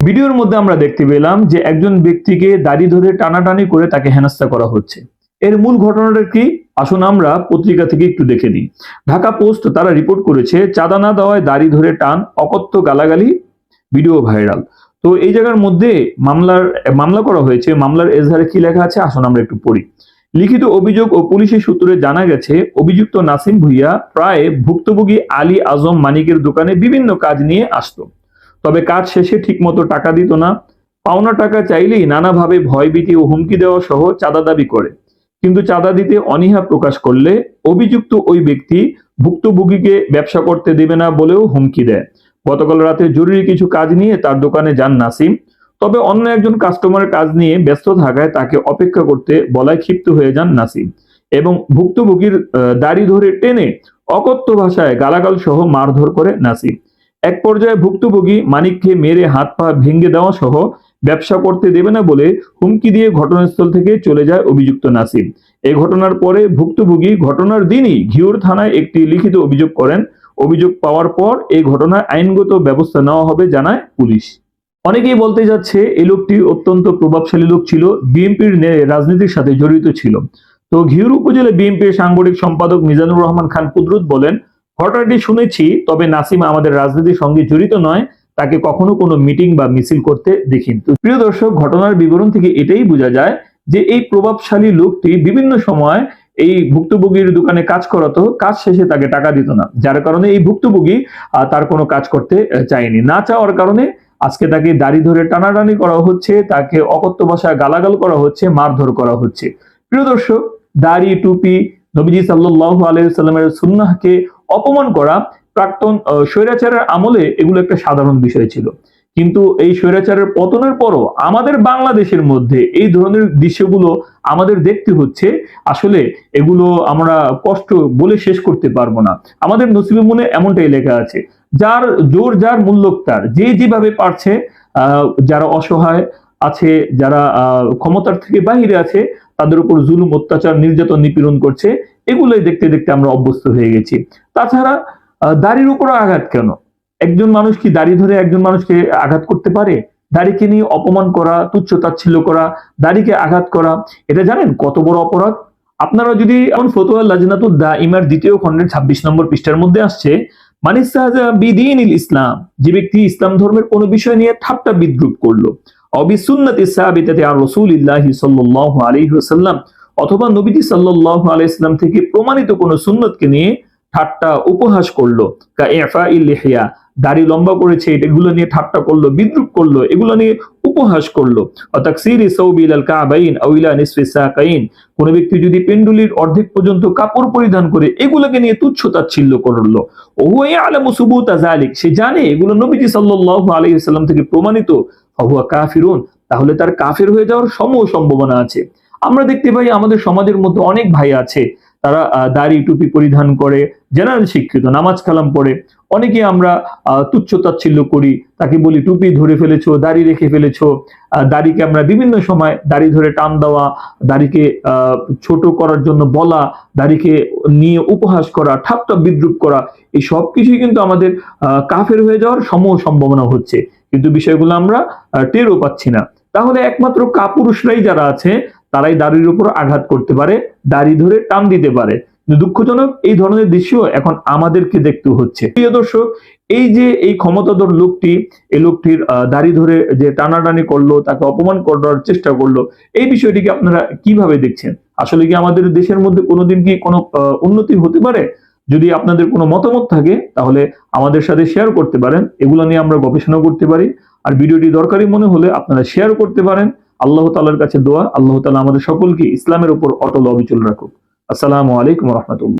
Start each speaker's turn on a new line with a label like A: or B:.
A: ভিডিওর মধ্যে আমরা দেখতে পেলাম যে একজন ব্যক্তিকে দাড়ি ধরে টানাটানি করে তাকে হেনস্থা করা হচ্ছে। এর মূল ঘটনাটা কি? আসুন আমরা পত্রিকা থেকে একটু দেখে নিই। ঢাকা পোস্ট তারা রিপোর্ট করেছে, চাঁদা না দেওয়ায় দাড়ি ধরে টান অকথ্য গালাগালি, ভিডিও ভাইরাল। তো এই জায়গার মধ্যে মামলার, মামলা করা হয়েছে, মামলার এজহারে কি লেখা আছে? আসুন আমরা একটু পড়ি। লিখিত অভিযোগ ও পুলিশের সূত্রে জানা গেছে, অভিযুক্ত নাসিম ভুইয়া প্রায় ভুক্তভোগী আলী আজম মানিকের দোকানে বিভিন্ন কাজ নিয়ে আসতো। তবে কাজ শেষে ঠিকমতো টাকা দিত না। পাওনা টাকা চাইলেই নানাভাবে ভয়ভীতি ও হুমকি দেওয়া সহ চাঁদা দাবি করে। কিন্তু চাঁদা দিতে অনীহা প্রকাশ করলে অভিযুক্ত ওই ব্যক্তি ভুক্তভোগীকে ব্যবসা করতে দেবে না বলেও হুমকি দেয়। গতকাল রাতে জরুরি কিছু কাজ নিয়ে তার দোকানে যান নাসিম। তবে অন্য একজন কাস্টমারের কাজ নিয়ে ব্যস্ত থাকায় তাকে অপেক্ষা করতে বলায় ক্ষিপ্ত হয়ে যান নাসিম এবং ভুক্তভোগীর দাড়ি ধরে টেনে অকথ্য ভাষায় গালাগাল সহ মারধর করে নাসিম। এক পর্যায়ে ভুক্তভোগী মানিককে মেরে হাত পা ভেঙে দেওয়া সহ ব্যবসা করতে দেবে না বলে হুমকি দিয়ে ঘটনাস্থল থেকে চলে যায় অভিযুক্ত নাসিম। এই ঘটনার পরে ভুক্তভোগী ঘটনার দিনই ঘিওর থানায় একটি লিখিত অভিযোগ করেন। অভিযোগ পাওয়ার পর এই ঘটনায় আইনগত ব্যবস্থা নেওয়া হবে জানায় পুলিশ। অনেকেই বলতে যাচ্ছে এই লোকটি অত্যন্ত প্রভাবশালী লোক ছিল, বিএনপির রাজনীতির সাথে জড়িত ছিল। তো ঘিউর উপজেলা বিএনপির সাংগঠনিক সম্পাদক মিজানুর রহমান খান কুদরুত বলেন, ঘটনাটি শুনেছি, তবে নাসিম আমাদের রাজনীতির সঙ্গে জড়িত নয়। তাকে কখনো কোনো মিটিং বা মিছিল করতে দেখিনি। তো প্রিয় দর্শক, ঘটনার বিবরণ থেকে এটাই বোঝা যায় যে এই প্রভাবশালী লোকটি বিভিন্ন সময় এই ভুক্তভোগীর দোকানে কাজ করাতো, কাজ শেষে তাকে টাকা দিত না। যার কারণে এই ভুক্তভোগী তার কোনো কাজ করতে চায়নি। না চাওয়ার কারণে আজকে তাকে দাড়ি ধরে টানাটানি করা হচ্ছে, তাকে অকথ্য ভাষায় গালাগাল করা হচ্ছে, মারধর করা হচ্ছে। প্রিয় দর্শক, দাড়ি, টুপি নবীজি সাল্লাল্লাহু আলাইহি সাল্লামের সুন্নাহকে অপমান করা প্রাক্তন স্বৈরাচারের আমলে এগুলো একটা সাধারণ বিষয় ছিল। কিন্তু এই স্বৈরাচারের পতনের পরও আমাদের বাংলাদেশের মধ্যে এই ধরনের দৃশ্যগুলো আমাদের দেখতে হচ্ছে। আসলে এগুলো আমরা কষ্ট বলে শেষ করতে পারব না। আমাদের নসিবে মনে এমনটাই লেখা আছে, যার জোর, যার মূল্যক তার, যে যেভাবে পারছে যারা অসহায় আছে, যারা ক্ষমতার থেকে বাহিরে আছে, তাদের উপর জুলুম, অত্যাচার, নির্যাতন, নিপীড়ন করছে, এগুলোই দেখতে দেখতে আমরা অভ্যস্ত হয়ে গেছি। তাছাড়া দাড়ির উপর আঘাত কেন? একজন মানুষ কি দাড়ি ধরে একজন মানুষকে আঘাত করতে পারে? দাড়িকে নিয়ে অপমান করা, তুচ্ছ তাচ্ছিল্য করা, দাড়িকে আঘাত করা, এটা জানেন কত বড় অপরাধ? আপনারা যদি এমন ফতোয়া লাজনাতুল দা ইমার দ্বিতীয় খণ্ডের ছাব্বিশ নম্বর পৃষ্ঠার মধ্যে আসছে মানিস বিদিন ইসলাম, যে ব্যক্তি ইসলাম ধর্মের কোন বিষয় নিয়ে ঠাট্টা বিদ্রুপ করল অথবা নবীজি সাল্লাল্লাহু আলাইহি ইসলাম থেকে প্রমাণিত কোন সুন্নতকে নিয়ে ঠাট্টা উপহাস করল। কা দাড়ি লম্বা করেছে, এগুলো নিয়ে ঠাট্টা করল, বিদ্রুপ করল, এগুলো নিয়ে উপহাস করল। কোন ব্যক্তি যদি পেন্ডুলির অর্ধেক পর্যন্ত কাপড় পরিধান করে এগুলোকে নিয়ে তুচ্ছ তাচ্ছিল্য করল। ইয়ালামু সুবুতা যালিক, সে জানে এগুলো নবীজি সাল্লাল্লাহু আলাইহি ওয়াসাল্লাম থেকে প্রমাণিত। ফাহুয়া কাফিরুন, তাহলে তার কাফের হয়ে যাওয়ার সম সম্ভাবনা আছে। আমরা দেখতে পাই আমাদের সমাজের মধ্যে অনেক ভাই আছে তারা দাড়ি টুপি পরিধান করে, জেনারেল শিক্ষিত, নামাজ কালাম পড়ে। অনেকে আমরা তুচ্ছ তাচ্ছিল্য করি, তাকে বলি, টুপি ধরে ফেলেছো, দাড়ি রেখে ফেলেছো। দাড়িকে আমরা বিভিন্ন সময় দাড়ি ধরে টান দেওয়া, দাড়িকে ছোট করার জন্য বলা, দাড়িকে নিয়ে উপহাস করা ঠাট্টা বিদ্রুপ করা, এই সব কিছুই কিন্তু আমাদের কাফের হয়ে যাওয়ার সম সম্ভাবনা হচ্ছে। কিন্তু বিষয়গুলো আমরা টেরও পাচ্ছি না। তাহলে একমাত্র কাপুরুষরাই যারা আছে তারাই দাড়ির উপর আঘাত করতে পারে, দাড়ি ধরে টান দিতে পারে। দুঃখজনক এই ধরনের দৃশ্য এখন আমাদেরকে দেখতে হচ্ছে। প্রিয় দর্শক, এই যে এই ক্ষমতাধর লোকটি, এই লোকটির দাড়ি ধরে যে টানাটানি করল, তাকে অপমান করার চেষ্টা করল, এই বিষয়টিকে আপনারা কীভাবে দেখছেন? আসলে কি আমাদের দেশের মধ্যে কোনোদিন কি কোনো উন্নতি হতে পারে? যদি আপনাদের কোনো মতামত থাকে, তাহলে আমাদের সাথে শেয়ার করতে পারেন। এগুলো নিয়ে আমরা গবেষণা করতে পারি। আর ভিডিওটি দরকারি মনে হলে আপনারা শেয়ার করতে পারেন। আল্লাহ তালার কাছে দোয়া, আল্লাহ তালা আমাদের সকলকে ইসলামের উপর অটল অবিচল রাখুক। আসসালামু আলাইকুম রহমতুল্লাহ।